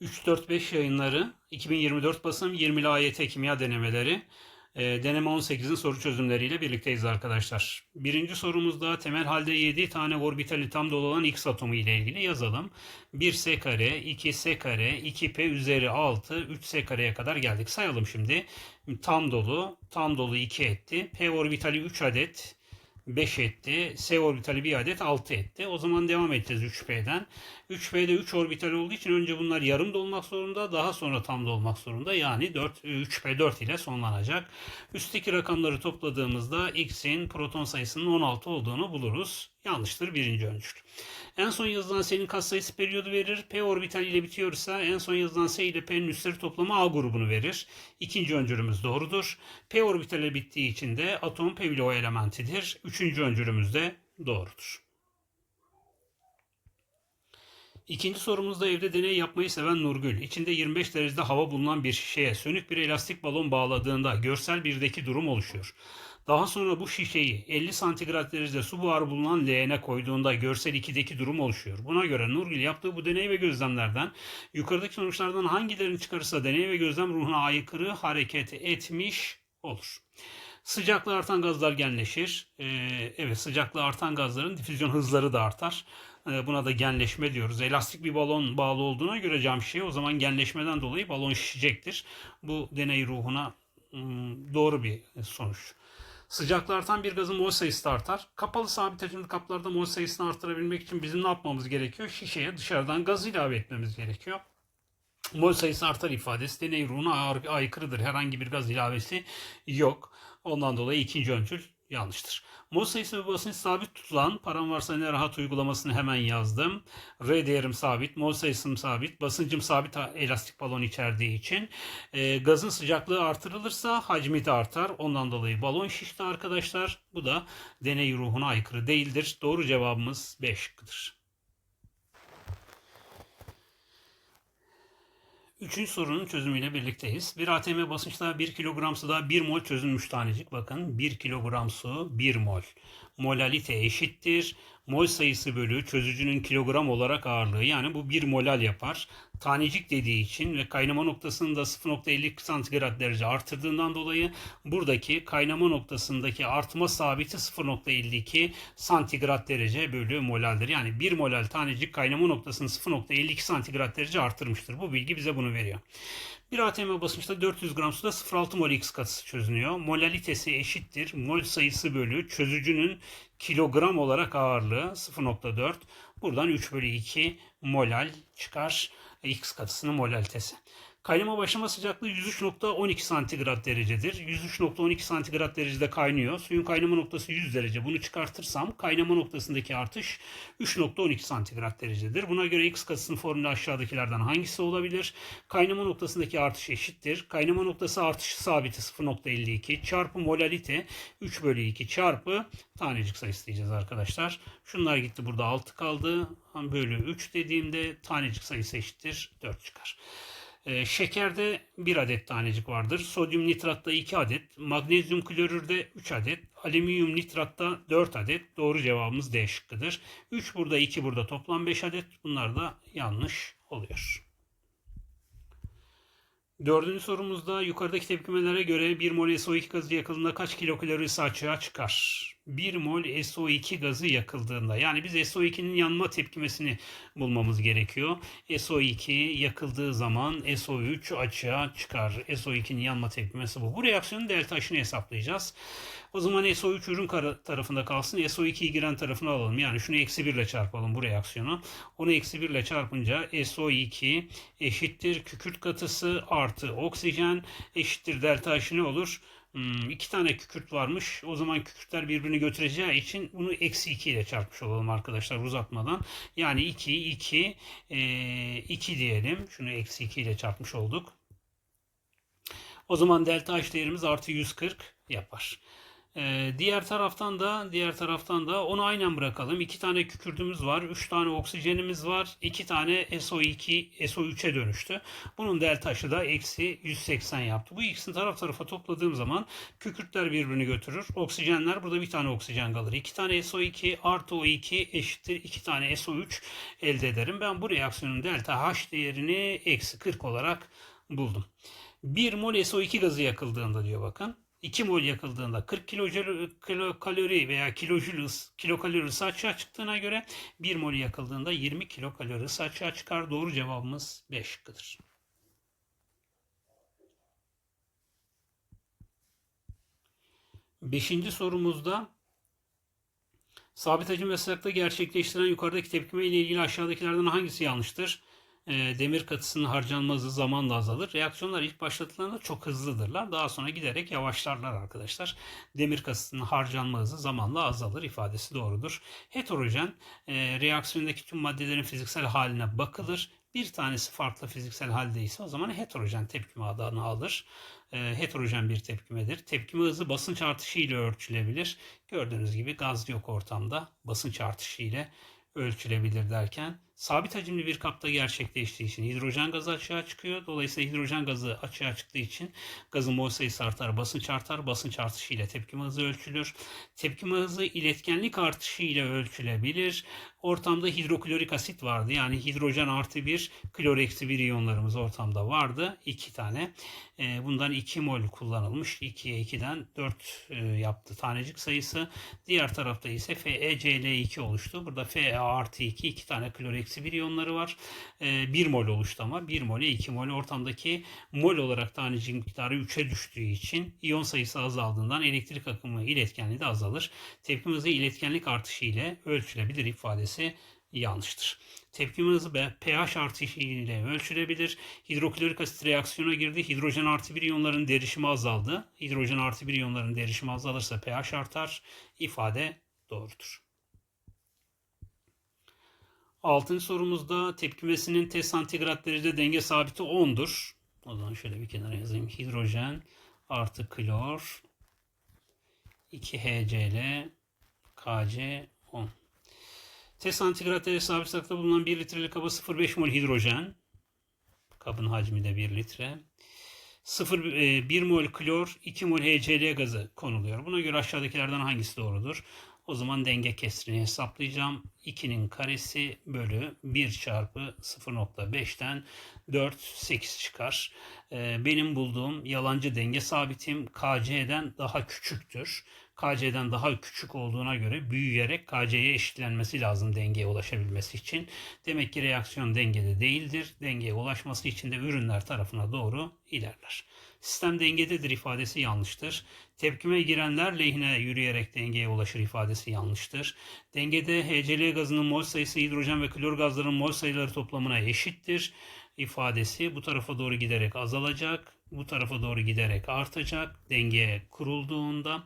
3-4-5 yayınları 2024 basım 20'li AYT kimya denemeleri e, deneme 18'in soru çözümleriyle birlikteyiz arkadaşlar. Birinci sorumuzda temel halde 7 tane orbitali tam dolu olan X atomu ile ilgili yazalım. 1S kare, 2S kare, 2P üzeri 6, 3S kareye kadar geldik. Sayalım şimdi. Tam dolu, tam dolu 2 etti. P orbitali 3 adet, 5 etti. S orbitali bir adet 6 etti. O zaman devam edeceğiz 3P'den. 3P'de 3 orbital olduğu için önce bunlar yarım dolmak zorunda. Daha sonra tam dolmak zorunda. Yani 4, 3P 4 ile sonlanacak. Üstteki rakamları topladığımızda X'in proton sayısının 16 olduğunu buluruz. Yanlıştır birinci öncül. En son yazılan S'nin katsayısı periyodu verir. P orbital ile bitiyorsa en son yazılan S ile P'nin üstleri toplamı A grubunu verir. İkinci öncülümüz doğrudur. P orbital ile bittiği için de atom P bloğu elementidir. Üçüncü öncülümüz de doğrudur. İkinci sorumuzda evde deney yapmayı seven Nurgül, içinde 25 derecede hava bulunan bir şişeye sönük bir elastik balon bağladığında görsel birdeki durum oluşuyor. Daha sonra bu şişeyi 50 santigrat derecede su buharı bulunan leğene koyduğunda görsel 2'deki durum oluşuyor. Buna göre Nurgül yaptığı bu deney ve gözlemlerden yukarıdaki sonuçlardan hangilerini çıkarırsa deney ve gözlem ruhuna aykırı hareket etmiş olur. Sıcaklığı artan gazlar genleşir. Ee, evet sıcaklığı artan gazların difüzyon hızları da artar. Ee, buna da genleşme diyoruz. Elastik bir balon bağlı olduğuna göre cam şişeye o zaman genleşmeden dolayı balon şişecektir. Bu deney ruhuna ım, doğru bir sonuç. Sıcaklığı artan bir gazın mol sayısı da artar. Kapalı sabit hacimli kaplarda mol sayısını artırabilmek için bizim ne yapmamız gerekiyor? Şişeye dışarıdan gaz ilave etmemiz gerekiyor. Mol sayısı artar ifadesi deney ruhuna ay- aykırıdır. Herhangi bir gaz ilavesi yok. Ondan dolayı ikinci öncül yanlıştır. Mod sayısı ve basınç sabit tutulan param varsa ne rahat uygulamasını hemen yazdım. R değerim sabit, mol sayısım sabit, basıncım sabit elastik balon içerdiği için. E, gazın sıcaklığı artırılırsa hacmi de artar. Ondan dolayı balon şişti arkadaşlar. Bu da deney ruhuna aykırı değildir. Doğru cevabımız 5'dir. Üçüncü sorunun çözümüyle birlikteyiz. Bir ATM basınçta 1 kilogram suda 1 mol çözülmüş tanecik. Bakın 1 kilogram su 1 mol. Molalite eşittir. Mol sayısı bölü çözücünün kilogram olarak ağırlığı. Yani bu 1 molal yapar. Tanecik dediği için ve kaynama noktasını da 0.52 santigrat derece artırdığından dolayı buradaki kaynama noktasındaki artma sabiti 0.52 santigrat derece bölü molaldir. Yani 1 molal tanecik kaynama noktasını 0.52 santigrat derece artırmıştır. Bu bilgi bize bunu veriyor. Bir ATM basınçta 400 gram suda 0.6 mol X katısı çözünüyor. Molalitesi eşittir. Mol sayısı bölü çözücünün kilogram olarak ağırlığı 0.4. Buradan 3 bölü 2 molal çıkar. X katısının molalitesi. Kaynama başlama sıcaklığı 103.12 santigrat derecedir. 103.12 santigrat derecede kaynıyor. Suyun kaynama noktası 100 derece. Bunu çıkartırsam kaynama noktasındaki artış 3.12 santigrat derecedir. Buna göre X katısının formülü aşağıdakilerden hangisi olabilir? Kaynama noktasındaki artış eşittir. Kaynama noktası artışı sabiti 0.52 çarpı molalite 3 bölü 2 çarpı tanecik sayısı diyeceğiz arkadaşlar. Şunlar gitti burada 6 kaldı. Bölü 3 dediğimde tanecik sayısı eşittir 4 çıkar. Ee, şekerde 1 adet tanecik vardır. Sodyum nitratta 2 adet. Magnezyum klorürde 3 adet. Alüminyum nitratta 4 adet. Doğru cevabımız D şıkkıdır. 3 burada 2 burada toplam 5 adet. Bunlar da yanlış oluyor. Dördüncü sorumuzda yukarıdaki tepkimelere göre 1 mol SO2 gazı yakıldığında kaç kilokalori ise açığa çıkar? 1 mol SO2 gazı yakıldığında yani biz SO2'nin yanma tepkimesini bulmamız gerekiyor. SO2 yakıldığı zaman SO3 açığa çıkar. SO2'nin yanma tepkimesi bu. Bu reaksiyonun delta H'ını hesaplayacağız. O zaman SO3 ürün tarafında kalsın. SO2'yi giren tarafına alalım. Yani şunu eksi 1 ile çarpalım bu reaksiyonu. Onu eksi 1 ile çarpınca SO2 eşittir kükürt katısı artı oksijen eşittir delta H ne olur? Hmm, iki tane kükürt varmış. O zaman kükürtler birbirini götüreceği için bunu eksi 2 ile çarpmış olalım arkadaşlar uzatmadan. Yani 2, 2, 2 diyelim. Şunu eksi 2 ile çarpmış olduk. O zaman delta H değerimiz artı 140 yapar. Ee, diğer taraftan da diğer taraftan da onu aynen bırakalım. İki tane kükürdümüz var, üç tane oksijenimiz var, iki tane SO2, SO3'e dönüştü. Bunun deltaşı da eksi 180 yaptı. Bu ikisini taraf tarafa topladığım zaman kükürtler birbirini götürür. Oksijenler burada bir tane oksijen kalır. İki tane SO2 artı O2 eşittir iki tane SO3 elde ederim. Ben bu reaksiyonun delta H değerini eksi 40 olarak buldum. 1 mol SO2 gazı yakıldığında diyor bakın. 2 mol yakıldığında 40 kilokalori veya kilojül kilokalori ısı açığa çıktığına göre 1 mol yakıldığında 20 kilokalori ısı açığa çıkar. Doğru cevabımız 5 şıkkıdır. Beşinci sorumuzda sabit hacim ve sıcaklığı gerçekleştiren yukarıdaki tepkime ile ilgili aşağıdakilerden hangisi yanlıştır? E, demir katısının harcanma hızı zamanla azalır. Reaksiyonlar ilk başlatıldığında çok hızlıdırlar. Daha sonra giderek yavaşlarlar arkadaşlar. Demir katısının harcanma hızı zamanla azalır ifadesi doğrudur. Heterojen e, reaksiyondaki tüm maddelerin fiziksel haline bakılır. Bir tanesi farklı fiziksel haldeyse o zaman heterojen tepkime adını alır. E, heterojen bir tepkimedir. Tepkime hızı basınç artışı ile ölçülebilir. Gördüğünüz gibi gaz yok ortamda. Basınç artışı ile ölçülebilir derken sabit hacimli bir kapta gerçekleştiği için hidrojen gazı açığa çıkıyor. Dolayısıyla hidrojen gazı açığa çıktığı için gazın mol sayısı artar, basınç artar. Basınç artışı ile tepkime hızı ölçülür. Tepkime hızı iletkenlik artışı ile ölçülebilir. Ortamda hidroklorik asit vardı. Yani hidrojen artı bir, klor eksi bir iyonlarımız ortamda vardı. iki tane. E, bundan 2 mol kullanılmış. 2'ye 2'den 4 e, yaptı tanecik sayısı. Diğer tarafta ise FeCl2 oluştu. Burada Fe artı 2, 2 tane klor eksi bir iyonları var. E, 1 mol oluştu ama 1 mole 2 mol ortamdaki mol olarak tanecik miktarı 3'e düştüğü için iyon sayısı azaldığından elektrik akımı iletkenliği de azalır. Tepkime hızı iletkenlik artışı ile ölçülebilir ifadesi yanlıştır. Tepkime hızı pH artışı ile ölçülebilir. Hidroklorik asit reaksiyona girdi. Hidrojen artı bir iyonların derişimi azaldı. Hidrojen artı bir iyonların derişimi azalırsa pH artar. İfade doğrudur. Altıncı sorumuzda tepkimesinin T santigrat derecede denge sabiti 10'dur. O zaman şöyle bir kenara yazayım. Hidrojen artı klor 2 HCl KC 10. T santigrat derece sabit sıcaklıkta bulunan 1 litrelik kaba 0,5 mol hidrojen. Kabın hacmi de 1 litre. 0, 1 mol klor, 2 mol HCl gazı konuluyor. Buna göre aşağıdakilerden hangisi doğrudur? O zaman denge kesrini hesaplayacağım. 2'nin karesi bölü 1 çarpı 0.5'ten 4, 8 çıkar. Benim bulduğum yalancı denge sabitim KC'den daha küçüktür. KC'den daha küçük olduğuna göre büyüyerek KC'ye eşitlenmesi lazım dengeye ulaşabilmesi için. Demek ki reaksiyon dengede değildir. Dengeye ulaşması için de ürünler tarafına doğru ilerler. Sistem dengededir ifadesi yanlıştır. Tepkime girenler lehine yürüyerek dengeye ulaşır ifadesi yanlıştır. Dengede HCl gazının mol sayısı hidrojen ve klor gazların mol sayıları toplamına eşittir ifadesi bu tarafa doğru giderek azalacak, bu tarafa doğru giderek artacak denge kurulduğunda.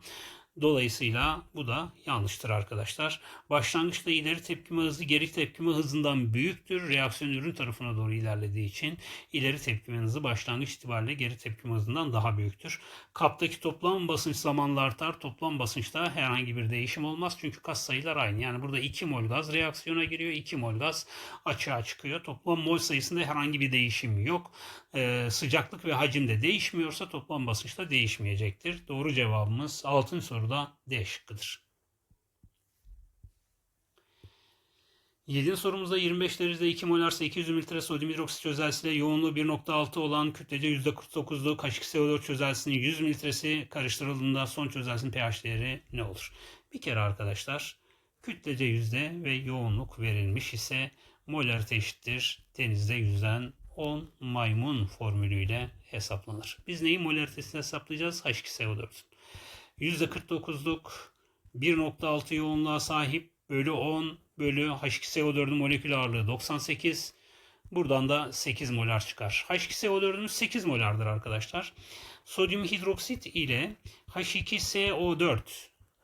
Dolayısıyla bu da yanlıştır arkadaşlar. Başlangıçta ileri tepkime hızı geri tepkime hızından büyüktür. Reaksiyon ürün tarafına doğru ilerlediği için ileri tepkime hızı başlangıç itibariyle geri tepkime hızından daha büyüktür. Kaptaki toplam basınç zamanla artar. Toplam basınçta herhangi bir değişim olmaz. Çünkü kas sayılar aynı. Yani burada 2 mol gaz reaksiyona giriyor. 2 mol gaz açığa çıkıyor. Toplam mol sayısında herhangi bir değişim yok. Ee, sıcaklık ve hacim de değişmiyorsa toplam basınçta değişmeyecektir. Doğru cevabımız 6. soruda D şıkkıdır. 7. sorumuzda 25 derecede 2 molar 800 mililitre sodyum hidroksit çözelsiyle yoğunluğu 1.6 olan kütlece %49'lu H2SO4 çözeltisinin 100 mililitresi karıştırıldığında son çözeltisinin pH değeri ne olur? Bir kere arkadaşlar kütlece yüzde ve yoğunluk verilmiş ise molarite eşittir denizde yüzden 10 maymun formülüyle hesaplanır. Biz neyin molaritesini hesaplayacağız? H2SO4'ün. %49'luk 1.6 yoğunluğa sahip bölü 10 bölü H2SO4'ün molekül ağırlığı 98. Buradan da 8 molar çıkar. H2SO4'ümüz 8 molardır arkadaşlar. Sodyum hidroksit ile H2SO4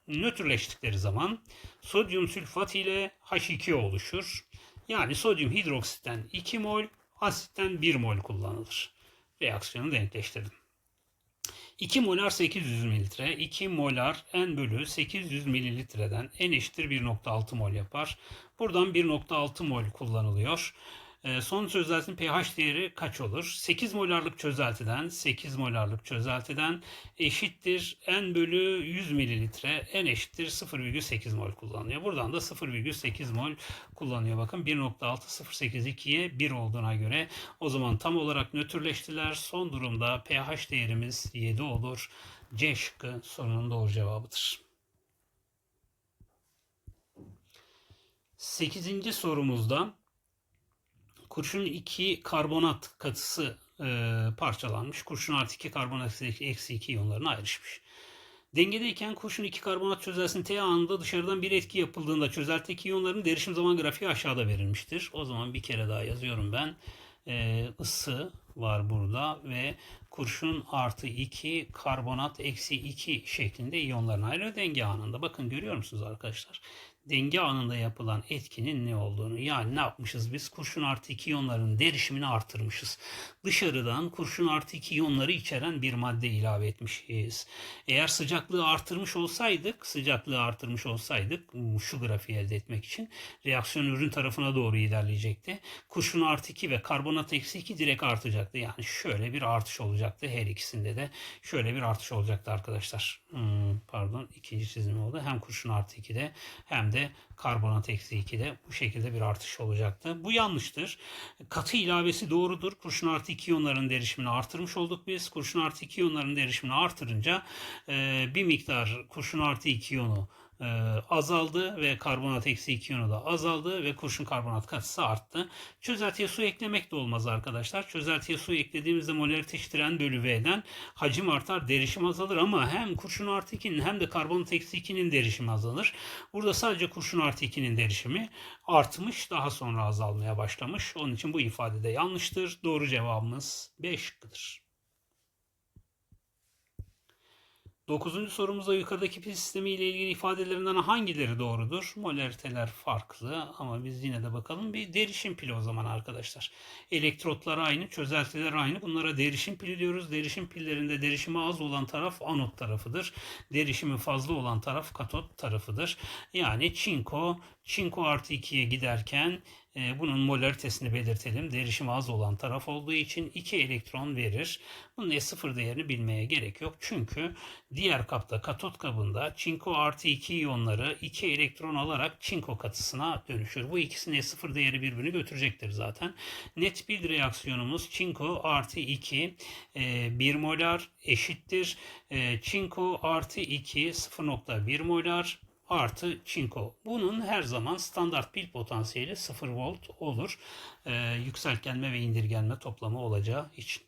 nötrleştikleri zaman sodyum sülfat ile H2O oluşur. Yani sodyum hidroksitten 2 mol, asitten 1 mol kullanılır. Reaksiyonu denkleştirdim. 2 molar 800 mililitre, 2 molar n bölü 800 mililitreden n eşittir 1.6 mol yapar. Buradan 1.6 mol kullanılıyor. Ee, son çözeltinin pH değeri kaç olur? 8 molarlık çözeltiden 8 molarlık çözeltiden eşittir n bölü 100 mililitre n eşittir 0,8 mol kullanılıyor. Buradan da 0,8 mol kullanıyor. Bakın 1.6082'ye 1 olduğuna göre o zaman tam olarak nötrleştiler. Son durumda pH değerimiz 7 olur. C şıkkı sorunun doğru cevabıdır. 8. sorumuzda kurşun 2 karbonat katısı e, parçalanmış. Kurşun artı 2 karbonat eksi 2 iyonlarına ayrışmış. Dengedeyken kurşun 2 karbonat çözeltisinin T anında dışarıdan bir etki yapıldığında çözeltideki iyonların derişim zaman grafiği aşağıda verilmiştir. O zaman bir kere daha yazıyorum ben. E, ısı var burada ve kurşun artı 2 karbonat eksi 2 şeklinde iyonların ayrı denge anında. Bakın görüyor musunuz arkadaşlar? Denge anında yapılan etkinin ne olduğunu. Yani ne yapmışız biz? Kurşun artı 2 iyonların derişimini artırmışız. Dışarıdan kurşun artı 2 iyonları içeren bir madde ilave etmişiz. Eğer sıcaklığı artırmış olsaydık, sıcaklığı artırmış olsaydık şu grafiği elde etmek için reaksiyon ürün tarafına doğru ilerleyecekti. Kurşun artı 2 ve karbonat eksi 2 direkt artacaktı. Yani şöyle bir artış olacaktı. Her ikisinde de şöyle bir artış olacaktı arkadaşlar. Hmm, pardon ikinci çizim oldu. Hem kurşun artı 2'de hem de de karbonat eksi 2'de bu şekilde bir artış olacaktı. Bu yanlıştır. Katı ilavesi doğrudur. Kurşun artı 2 iyonların derişimini artırmış olduk biz. Kurşun artı 2 iyonların derişimini artırınca e, bir miktar kurşun artı 2 iyonu e, azaldı ve karbonat eksi 2 iyonu da azaldı ve kurşun karbonat katısı arttı. Çözeltiye su eklemek de olmaz arkadaşlar. Çözeltiye su eklediğimizde molarite eşittir bölü V'den hacim artar, derişim azalır ama hem kurşun artı 2'nin hem de karbonat eksi 2'nin derişimi azalır. Burada sadece kurşun artı 2'nin derişimi artmış daha sonra azalmaya başlamış. Onun için bu ifade de yanlıştır. Doğru cevabımız B şıkkıdır. Dokuzuncu sorumuzda yukarıdaki pil sistemi ile ilgili ifadelerinden hangileri doğrudur? Molariteler farklı ama biz yine de bakalım. Bir derişim pili o zaman arkadaşlar. Elektrotlar aynı, çözeltiler aynı. Bunlara derişim pili diyoruz. Derişim pillerinde derişimi az olan taraf anot tarafıdır. Derişimi fazla olan taraf katot tarafıdır. Yani çinko, çinko artı 2'ye giderken bunun molaritesini belirtelim. Derişimi az olan taraf olduğu için 2 elektron verir. Bunun E0 değerini bilmeye gerek yok. Çünkü diğer kapta katot kabında çinko artı 2 iyonları 2 elektron alarak çinko katısına dönüşür. Bu ikisinin E0 değeri birbirini götürecektir zaten. Net bir reaksiyonumuz çinko artı 2 1 e, molar eşittir. E, çinko artı 2 0.1 molar artı çinko. Bunun her zaman standart pil potansiyeli 0 volt olur. Ee, yükseltgenme ve indirgenme toplamı olacağı için.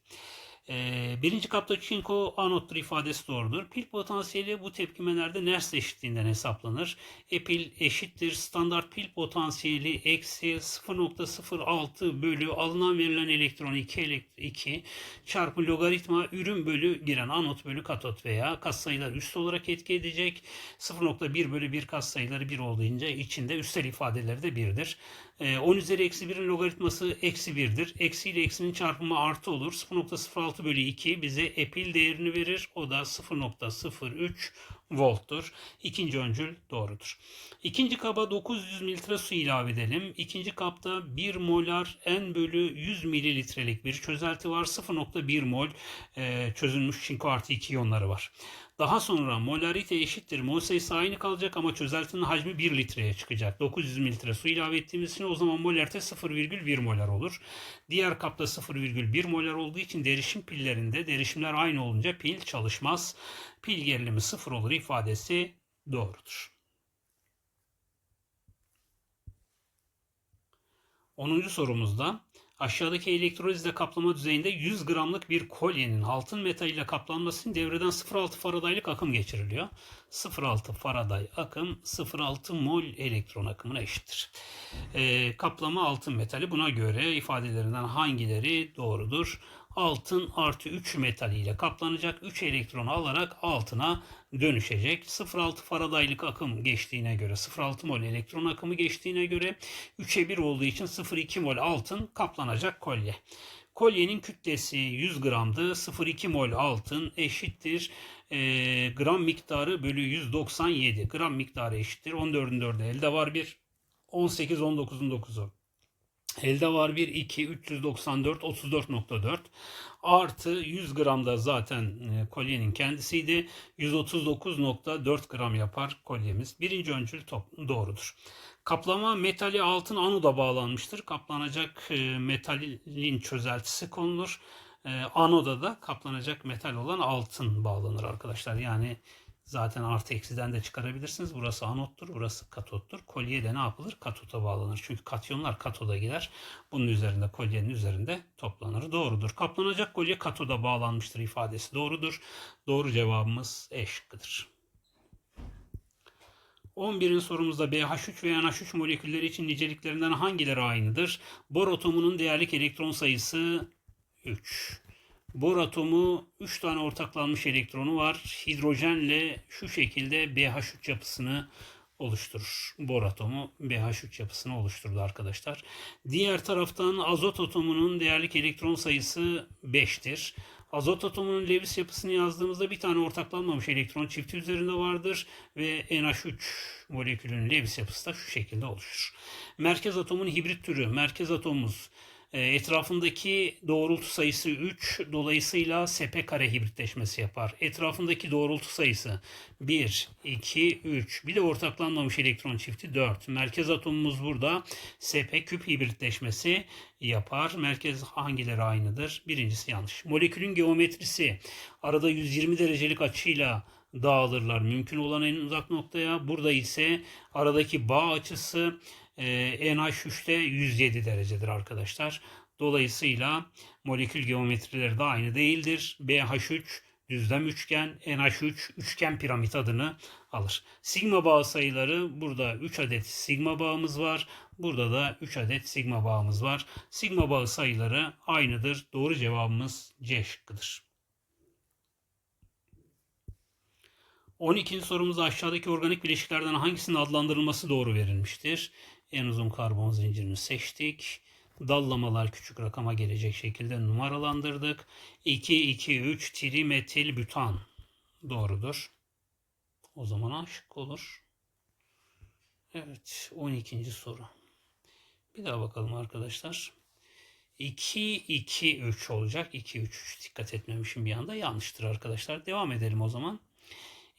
Ee, birinci kapta çinko anottur ifadesi doğrudur. Pil potansiyeli bu tepkimelerde Nernst eşitliğinden hesaplanır. E pil eşittir standart pil potansiyeli eksi 0.06 bölü alınan verilen elektron 2, 2 çarpı logaritma ürün bölü giren anot bölü katot veya katsayılar üst olarak etki edecek. 0.1 bölü 1 katsayıları 1 olduğunca içinde üstel ifadeleri de 1'dir. 10 ee, üzeri eksi 1'in logaritması eksi 1'dir. Eksi ile eksinin çarpımı artı olur. 0.06 bölü 2 bize epil değerini verir. O da 0.03 volttur. İkinci öncül doğrudur. İkinci kaba 900 mililitre su ilave edelim. İkinci kapta 1 molar n bölü 100 mililitrelik bir çözelti var. 0.1 mol e, çözülmüş çinko artı 2 iyonları var. Daha sonra molarite eşittir. Mol sayısı aynı kalacak ama çözeltinin hacmi 1 litreye çıkacak. 900 mililitre su ilave ettiğimiz için o zaman molarite 0,1 molar olur. Diğer kapta 0,1 molar olduğu için derişim pillerinde derişimler aynı olunca pil çalışmaz. Pil gerilimi 0 olur ifadesi doğrudur. 10. sorumuzda Aşağıdaki elektrolizle kaplama düzeyinde 100 gramlık bir kolyenin altın metal ile kaplanması devreden 0.6 faradaylık akım geçiriliyor. 0.6 faraday akım 0.6 mol elektron akımına eşittir. E, kaplama altın metali buna göre ifadelerinden hangileri doğrudur? Altın artı 3 metaliyle kaplanacak. 3 elektronu alarak altına dönüşecek. 0.6 Faradaylık akım geçtiğine göre 0.6 mol elektron akımı geçtiğine göre 3'e 1 olduğu için 0.2 mol altın kaplanacak kolye. Kolyenin kütlesi 100 gramdı. 0.2 mol altın eşittir. e, gram miktarı bölü 197. Gram miktarı eşittir. 14'ün 4'ü elde var bir. 18, 19'un 9'u. Elde var bir 2, 394, 34.4 artı 100 gram da zaten e, kolyenin kendisiydi. 139.4 gram yapar kolyemiz. Birinci öncül doğrudur. Kaplama metali altın anoda bağlanmıştır. Kaplanacak e, metalin çözeltisi konulur. E, anoda da kaplanacak metal olan altın bağlanır arkadaşlar. Yani zaten artı eksiden de çıkarabilirsiniz. Burası anottur, burası katottur. Kolye de ne yapılır? Katota bağlanır. Çünkü katyonlar katoda gider. Bunun üzerinde kolyenin üzerinde toplanır. Doğrudur. Kaplanacak kolye katoda bağlanmıştır ifadesi doğrudur. Doğru cevabımız E şıkkıdır. 11'in sorumuzda BH3 ve NH3 molekülleri için niceliklerinden hangileri aynıdır? Bor atomunun değerlik elektron sayısı 3. Bor atomu 3 tane ortaklanmış elektronu var. Hidrojenle şu şekilde BH3 yapısını oluşturur. Bor atomu BH3 yapısını oluşturdu arkadaşlar. Diğer taraftan azot atomunun değerlik elektron sayısı 5'tir. Azot atomunun Lewis yapısını yazdığımızda bir tane ortaklanmamış elektron çifti üzerinde vardır ve NH3 molekülünün Lewis yapısı da şu şekilde oluşur. Merkez atomun hibrit türü, merkez atomumuz etrafındaki doğrultu sayısı 3 dolayısıyla SP kare hibritleşmesi yapar. Etrafındaki doğrultu sayısı 1, 2, 3 bir de ortaklanmamış elektron çifti 4. Merkez atomumuz burada SP küp hibritleşmesi yapar. Merkez hangileri aynıdır? Birincisi yanlış. Molekülün geometrisi arada 120 derecelik açıyla dağılırlar. Mümkün olan en uzak noktaya. Burada ise aradaki bağ açısı NH3'te 107 derecedir arkadaşlar. Dolayısıyla molekül geometrileri de aynı değildir. BH3 düzlem üçgen, NH3 üçgen piramit adını alır. Sigma bağ sayıları burada 3 adet sigma bağımız var. Burada da 3 adet sigma bağımız var. Sigma bağı sayıları aynıdır. Doğru cevabımız C şıkkıdır. 12. sorumuzda aşağıdaki organik bileşiklerden hangisinin adlandırılması doğru verilmiştir? En uzun karbon zincirini seçtik. Dallamalar küçük rakama gelecek şekilde numaralandırdık. 2, 2, 3 trimetil butan doğrudur. O zaman aşık olur. Evet 12. soru. Bir daha bakalım arkadaşlar. 2, 2, 3 olacak. 2, 3, 3 dikkat etmemişim bir anda. Yanlıştır arkadaşlar. Devam edelim o zaman.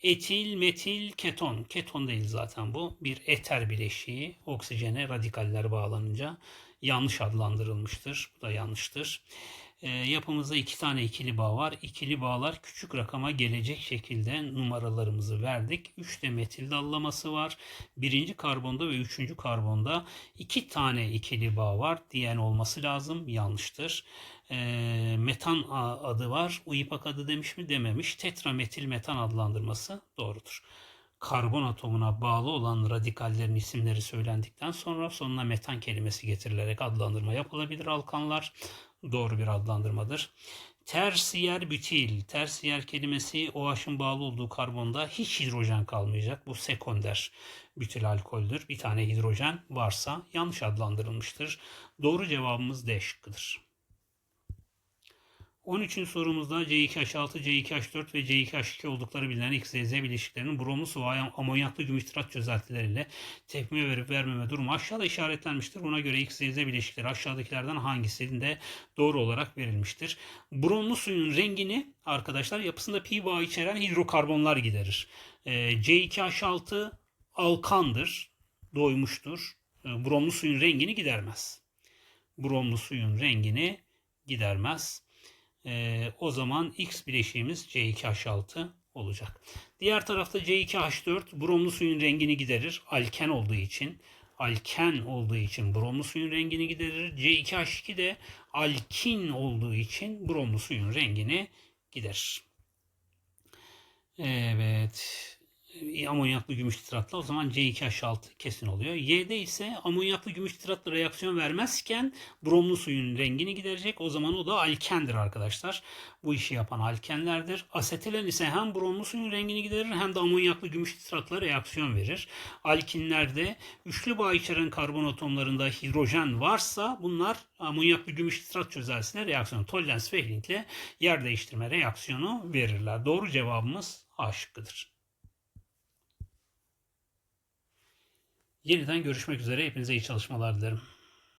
Etil, metil, keton. Keton değil zaten bu. Bir eter bileşiği. Oksijene radikaller bağlanınca yanlış adlandırılmıştır. Bu da yanlıştır. E, yapımızda iki tane ikili bağ var. İkili bağlar küçük rakama gelecek şekilde numaralarımızı verdik. Üç de metil dallaması var. Birinci karbonda ve üçüncü karbonda iki tane ikili bağ var. Diyen olması lazım. Yanlıştır. E, metan adı var. UIPAK adı demiş mi dememiş. Tetrametil metan adlandırması doğrudur karbon atomuna bağlı olan radikallerin isimleri söylendikten sonra sonuna metan kelimesi getirilerek adlandırma yapılabilir alkanlar doğru bir adlandırmadır. Tersiyer bütil, tersiyer kelimesi OH'ın bağlı olduğu karbonda hiç hidrojen kalmayacak. Bu sekonder bütil alkoldür. Bir tane hidrojen varsa yanlış adlandırılmıştır. Doğru cevabımız D şıkkıdır. 13. sorumuzda C2H6, C2H4 ve C2H2 oldukları bilinen XZ bileşiklerinin bromlu su ve amonyaklı gümüştrat çözeltileriyle tepkime verip vermeme durumu aşağıda işaretlenmiştir. Buna göre XZ bileşikleri aşağıdakilerden hangisinde doğru olarak verilmiştir. Bromlu suyun rengini arkadaşlar yapısında pi bağı içeren hidrokarbonlar giderir. Ee, C2H6 alkandır, doymuştur. Ee, bromlu suyun rengini gidermez. Bromlu suyun rengini gidermez e, o zaman X bileşiğimiz C2H6 olacak. Diğer tarafta C2H4 bromlu suyun rengini giderir. Alken olduğu için. Alken olduğu için bromlu suyun rengini giderir. C2H2 de alkin olduğu için bromlu suyun rengini giderir. Evet. Amonyaklı gümüş titratla o zaman C2H6 kesin oluyor. Y'de ise amonyaklı gümüş titratla reaksiyon vermezken bromlu suyun rengini giderecek. O zaman o da alkendir arkadaşlar. Bu işi yapan alkenlerdir. Asetilen ise hem bromlu suyun rengini giderir hem de amonyaklı gümüş titratla reaksiyon verir. Alkinlerde üçlü bağ içeren karbon atomlarında hidrojen varsa bunlar amonyaklı gümüş titrat çözeltisine reaksiyon Fehling ile yer değiştirme reaksiyonu verirler. Doğru cevabımız A şıkkıdır. Yeniden görüşmek üzere. Hepinize iyi çalışmalar dilerim.